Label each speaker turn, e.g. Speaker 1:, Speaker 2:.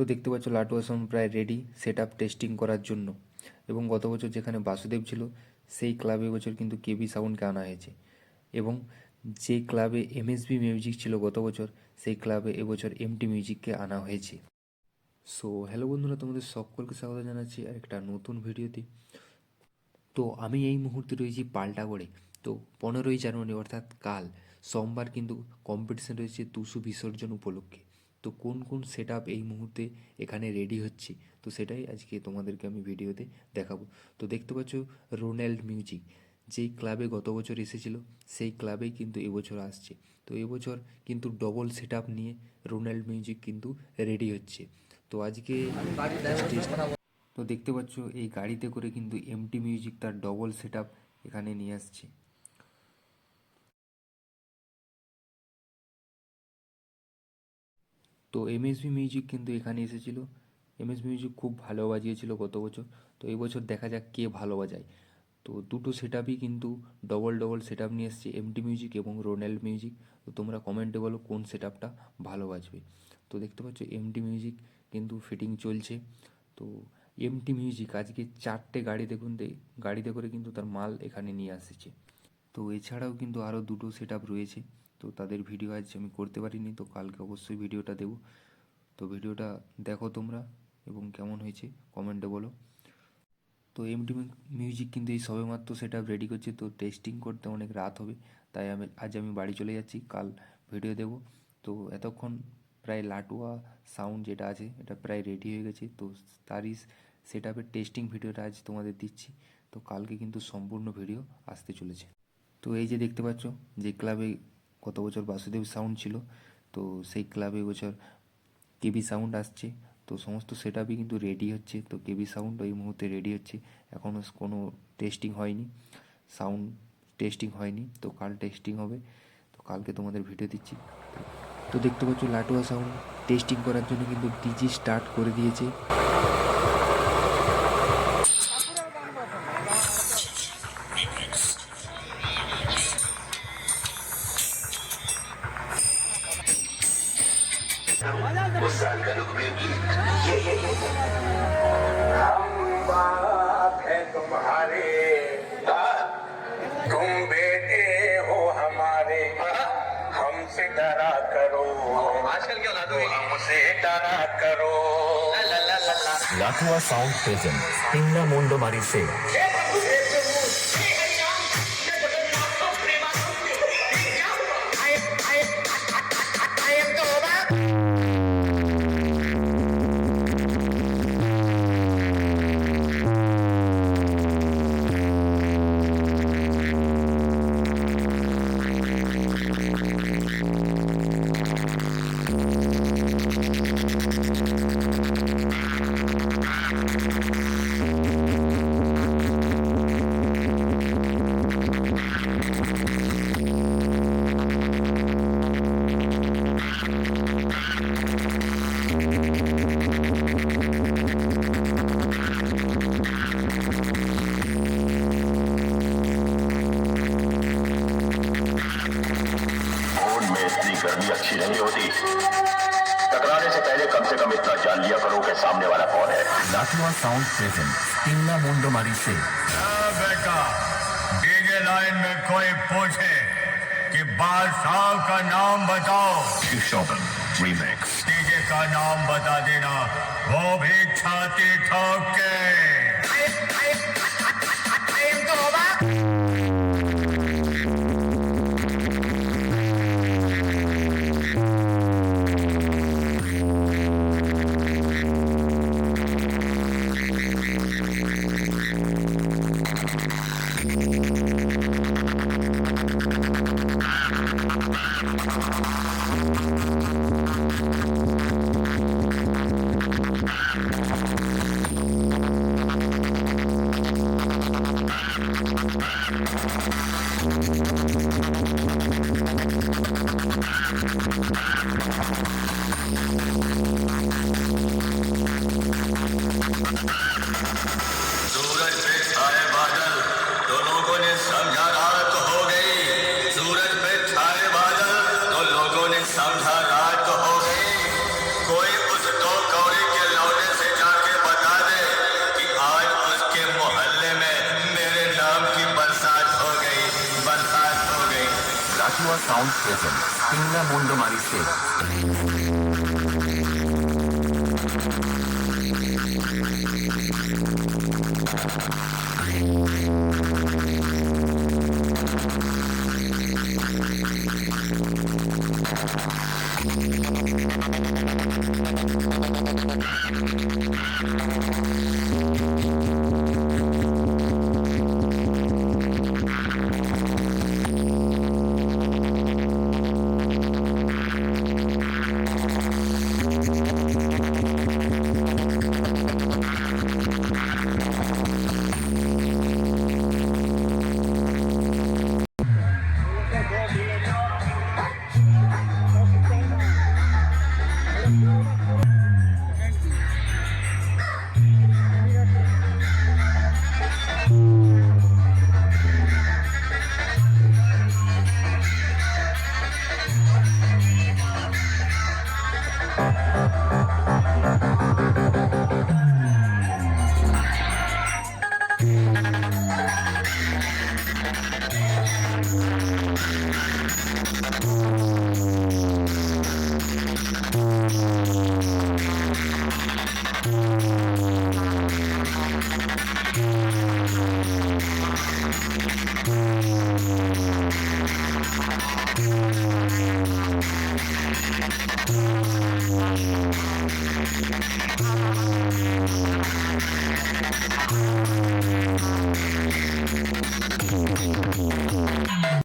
Speaker 1: তো দেখতে পাচ্ছ লাটু আসাম প্রায় রেডি সেট আপ টেস্টিং করার জন্য। এবং গত বছর যেখানে বাসুদেব ছিল, সেই ক্লাবে বছর কিন্তু কেবি সাউন্ডকে আনা হয়েছে। এবং যে ক্লাবে এমএসবি মিউজিক ছিল গত বছর, সেই ক্লাবে এবছর এমটি মিউজিককে আনা হয়েছে। সো হ্যালো বন্ধুরা, তোমাদের সকলকে স্বাগত জানাচ্ছি একটা নতুন ভিডিওতে। তো আমি এই মুহূর্তে রয়েছি পাল্টাগড়ে। তো পনেরোই জানুয়ারি অর্থাৎ কাল, সোমবার কিন্তু কম্পিটিশন রয়েছে টুসু বিসর্জন উপলক্ষে। তো কোন কোন সেট এই মুহূর্তে এখানে রেডি হচ্ছে? তো সেটাই আজকে তোমাদেরকে আমি ভিডিওতে দেখাবো। তো দেখতে পাচ্ছ রোনাল্ড মিউজিক যেই ক্লাবে গত বছর এসেছিল, সেই ক্লাবেই কিন্তু এবছর আসছে। তো এবছর কিন্তু ডবল সেট নিয়ে রোনাল্ড মিউজিক কিন্তু রেডি হচ্ছে। তো আজকে তো দেখতে পাচ্ছ এই গাড়িতে করে কিন্তু এমটি মিউজিক তার ডবল সেট এখানে নিয়ে আসছে। তো এমএসবি মিউজিক কিন্তু এখানে এসেছিল। এমএস মিউজিক খুব ভালো বাজিয়েছিল গত বছর। তো এই বছর দেখা যাক কে ভালো বাজায়। তো দুটো সেট কিন্তু ডবল ডবল সেট নিয়ে এসছে এমটি মিউজিক এবং রোনাল্ড মিউজিক তো তোমরা কমেন্টে বলো কোন সেট ভালো বাজবে। তো দেখতে পাচ্ছ এমটি মিউজিক কিন্তু ফিটিং চলছে। তো এমটি মিউজিক আজকে চারটে গাড়ি দেখুন গাড়িতে করে কিন্তু তার মাল এখানে নিয়ে আসছে। তো এছাড়াও কিন্তু আরও দুটো সেট রয়েছে। তো তাদের ভিডিও আজ আমি করতে পারিনি, তো কালকে অবশ্যই ভিডিওটা দেবো। তো ভিডিওটা দেখো তোমরা এবং কেমন হয়েছে কমেন্টে বলো। তো এমটি মিউজিক কিন্তু এই সবেমাত্র সেট রেডি করছে, তো টেস্টিং করতে অনেক রাত হবে, তাই আমি, আজ আমি বাড়ি চলে যাচ্ছি, কাল ভিডিও দেবো। তো এতক্ষণ প্রায় লাটুয়া সাউন্ড যেটা আছে, এটা প্রায় রেডি হয়ে গেছে, তো তারই সেট আপের টেস্টিং ভিডিওটা আজ তোমাদের দিচ্ছি। তো কালকে কিন্তু সম্পূর্ণ ভিডিও আসতে চলেছে। তো এই যে দেখতে পাচ্ছ, যে ক্লাবে গত বছর বাসুদেব সাউন্ড ছিল, তো সেই ক্লাবে বছর কেবি সাউন্ড আসছে, তো সমস্ত সেট আপই কিন্তু রেডি হচ্ছে, তো কেবি সাউন্ড ওই মুহূর্তে রেডি হচ্ছে এখনও কোনো টেস্টিং হয়নি সাউন্ড টেস্টিং হয়নি, তো কাল টেস্টিং হবে, তো কালকে তোমাদের ভিডিও দিচ্ছি, তো দেখতে পাচ্ছ লাটুয়া সাউন্ড টেস্টিং করার জন্য কিন্তু ডিজি স্টার্ট করে দিয়েছে।
Speaker 2: पाकिस्तान का रुख भी हम बाप है तुम्हारे। तुम बेटे हो हमारे। हमसे डरा करो।
Speaker 3: आजकल क्या लादो
Speaker 2: हमसे डरा करो।
Speaker 4: लाखवा
Speaker 5: साउंड प्रेजेंट मुंडोमारी गर्मी अच्छी नहीं होती। टकराने से पहले कम से कम इतना जान लिया करो कि सामने वाला कौन है।
Speaker 4: लाठवा साउंड स्टेशन तिमला मुंडोमारी से।
Speaker 2: हाँ, बेटा। डीजे लाइन में कोई पूछे कि बादशाह का नाम बताओ। डीजे का नाम बता देना वो भी छाती ठोक के। Thank you.
Speaker 4: সাউন্ড প্রেজেন্ট ইংলা মুন্ডমারি শেখ